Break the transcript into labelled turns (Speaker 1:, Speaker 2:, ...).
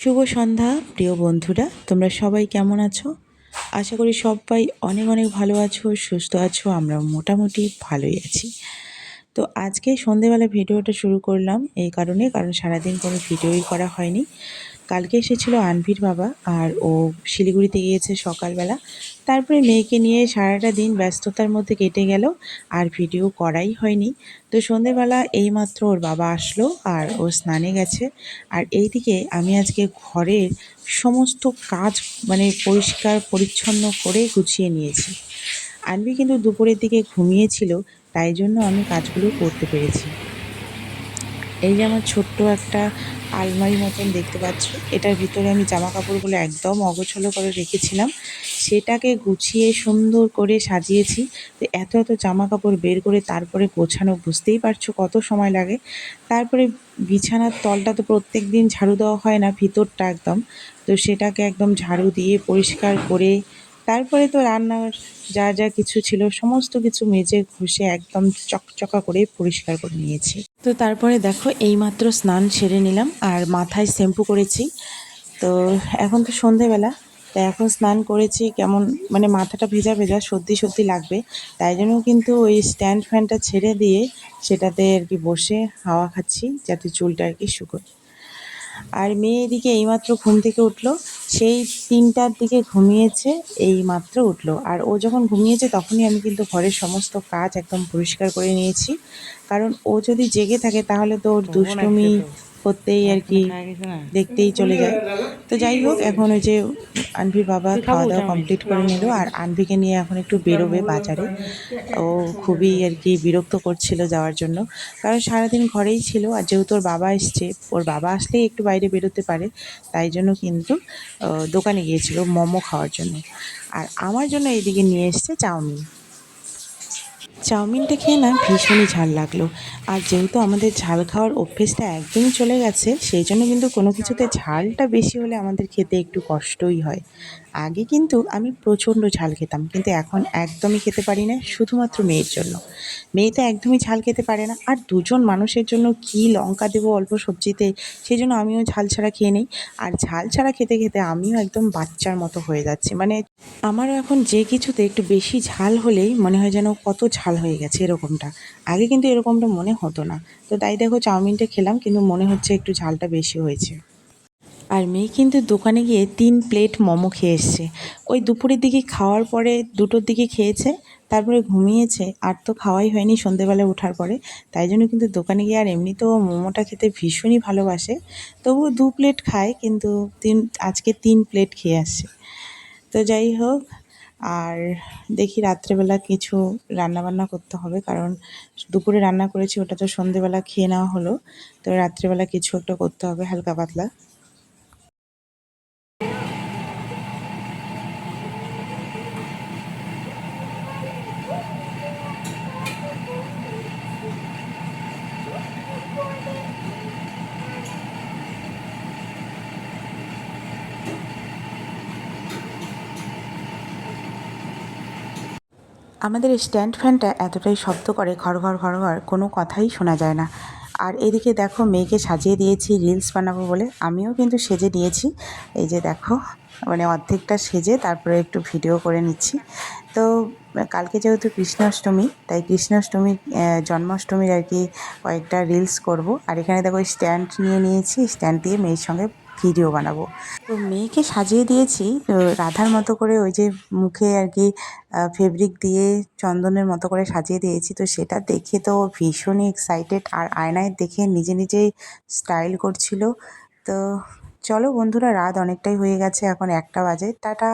Speaker 1: শুভ সন্ধ্যা, প্রিয় বন্ধুরা। তোমরা সবাই কেমন আছো? আশা করি সবাই অনেক অনেক ভালো আছো, সুস্থ আছো। আমরা মোটামুটি ভালোই আছি। তো আজকে সন্ধেবেলা ভিডিওটা শুরু করলাম এই কারণে, কারণ সারাদিন কোনো ভিডিওই করা হয়নি। কালকে এসেছিল আনভির বাবা আর ও শিলিগুড়িতে গিয়েছে সকালবেলা। তারপরে মেয়েকে নিয়ে সারাটা দিন ব্যস্ততার মধ্যে কেটে গেল, আর ভিডিও করাই হয়নি। তো সন্ধেবেলা এইমাত্র ওর বাবা আসলো আর ও স্নানে গেছে। আর এইদিকে আমি আজকে ঘরের সমস্ত কাজ মানে পরিষ্কার, পরিচ্ছন্ন করে গুছিয়ে নিয়েছি। আনবি কিন্তু দুপুরের দিকে ঘুমিয়েছিল, তাই জন্য আমি কাজগুলো করতে পেরেছি। এই যে আমার ছোট্ট একটা আলমারি মতন দেখতে পাচ্ছ। এটার ভিতরে আমি জামা কাপড়গুলো একদম অগোছলো করে রেখেছিলাম। সেটাকে গুছিয়ে সুন্দর করে সাজিয়েছি। তো এত এত জামা কাপড় বের করে তারপরে গোছানো বুঝতেই পারছ কত সময় লাগে। তারপরে বিছানার তলটা তো প্রত্যেক দিন ঝাড়ু দেওয়া হয় না, ভিতরটা একদম। তো সেটাকে একদম ঝাড়ু দিয়ে পরিষ্কার করে তারপরে তো রান্নার যা যা কিছু ছিল, সমস্ত কিছু মেজে ঘষে একদম চকচকা করে পরিষ্কার করে নিয়েছি। তো তারপরে দেখো, এইমাত্র স্নান সেরে নিলাম আর মাথায় শ্যাম্পু করেছি। তো এখন তো সন্ধেবেলা তো এখন স্নান করেছি কেমন মানে মাথাটা ভেজা ভেজা, সর্দি সর্দি লাগবে। তাই জন্য কিন্তু ওই স্ট্যান্ড ফ্যানটা ছেড়ে দিয়ে সেটাতে আর কি বসে হাওয়া খাচ্ছি, যাতে চুলটা আর কি শুকোয়। আর মেয়ে এদিকে এইমাত্র ঘুম থেকে উঠল সেই তিনটার দিকে ঘুমিয়েছে এই মাত্র উঠল। আর ও যখন ঘুমিয়েছে তখনই আমি কিন্তু ঘরের সমস্ত কাজ একদম পরিষ্কার করে নিয়েছি। কারণ ও যদি জেগে থাকে তাহলে তো ওর দুষ্টুমি করতেই আর কি দেখতেই চলে যায়। তো যাই হোক, এখন ওই যে আনভির বাবা খাওয়া দাওয়া কমপ্লিট করে নিল আর আনভিকে নিয়ে এখন একটু বেরোবে বাজারে। ও খুবই আর কি বিরক্ত করছিল যাওয়ার জন্য। কারণ সারাদিন ঘরেই ছিল আর যেহেতু ওর বাবা এসছে, ওর বাবা আসলেই একটু বাইরে বেরোতে পারে, তাই জন্য কিন্তু দোকানে গিয়েছিল মোমো খাওয়ার জন্য। আর আমার জন্য এইদিকে নিয়ে এসছে চাউমিন। চাউমিনটা খেয়ে না ভীষণই ঝাল লাগল। আর যেহেতু আমাদের ঝাল খাওয়ার অভ্যেসটা একদমই চলে গেছে, সেই জন্য কিন্তু কোনো কিছুতে ঝালটা বেশি হলে আমাদের খেতে একটু কষ্টই হয়। আগে কিন্তু আমি প্রচণ্ড ঝাল খেতাম, কিন্তু এখন একদমই খেতে পারি না, শুধুমাত্র মেয়ের জন্য। মেয়ে তো একদমই ঝাল খেতে পারে না, আর দুজন মানুষের জন্য কি লঙ্কা দেবো অল্প সবজিতে, সেই জন্য আমিও ঝাল ছাড়া খেয়ে নিই। আর ঝাল ছাড়া খেতে খেতে আমিও একদম বাচ্চার মতো হয়ে যাচ্ছি মানে আমারও এখন যে কিছুতে একটু বেশি ঝাল হলেই মনে হয় যেন কত ঝাল হয়ে গেছে এরকমটা। আগে কিন্তু এরকমটা মনে হতো না। তো তাই দেখো চাউমিনটা খেলাম, কিন্তু মনে হচ্ছে একটু ঝালটা বেশি হয়েছে। আর মেয়ে কিন্তু দোকানে গিয়ে তিন প্লেট মোমো খেয়ে এসছে। ওই দুপুরের দিকে খাওয়ার পরে দুটোর দিকে খেয়েছে, তারপরে ঘুমিয়েছে। আর তো খাওয়াই হয়নি সন্ধেবেলা ওঠার পরে। তাই জন্য কিন্তু দোকানে গিয়ে আর এমনিতেও মোমোটা খেতে ভীষণই ভালোবাসে। তবুও দু প্লেট খায়, কিন্তু তিন, আজকে তিন প্লেট খেয়ে আসছে। তো যাই হোক, আর দেখি রাত্রেবেলা কিছু রান্নাবান্না করতে হবে, কারণ দুপুরে রান্না করেছি, ওটা তো সন্ধেবেলা খেয়ে নেওয়া হলো, তো রাত্রেবেলা কিছু একটা করতে হবে হালকা পাতলা। আমাদের স্ট্যান্ড ফ্যানটা এতটাই শব্দ করে ঘর ঘর ঘর ঘর, কোনো কথাই শোনা যায় না। আর এদিকে দেখো মেয়েকে সাজিয়ে দিয়েছি, রিলস বানাবো বলে। আমিও কিন্তু সেজে নিয়েছি। এই যে দেখো মানে অর্ধেকটা সেজে তারপরে একটু ভিডিও করে নিচ্ছি। তো কালকে যেহেতু কৃষ্ণাষ্টমী, তাই কৃষ্ণাষ্টমী জন্মাষ্টমীর আর কি কয়েকটা রিলস করব। আর এখানে দেখো স্ট্যান্ড নিয়ে নিয়েছি, স্ট্যান্ড দিয়ে মেয়ের সঙ্গে ভিডিও বানাবো। তো মেয়েকে সাজিয়ে দিয়েছি রাধার মতো করে ওই যে মুখে আর কি ফেব্রিক দিয়ে চন্দনের মতো করে সাজিয়ে দিয়েছি। তো সেটা দেখে তো ভীষণই এক্সাইটেড আর আয়নায় দেখে নিজে নিজেই স্টাইল করছিল। তো চলো বন্ধুরা, রাত অনেকটাই হয়ে গেছে, এখন একটা বাজে। টাটা।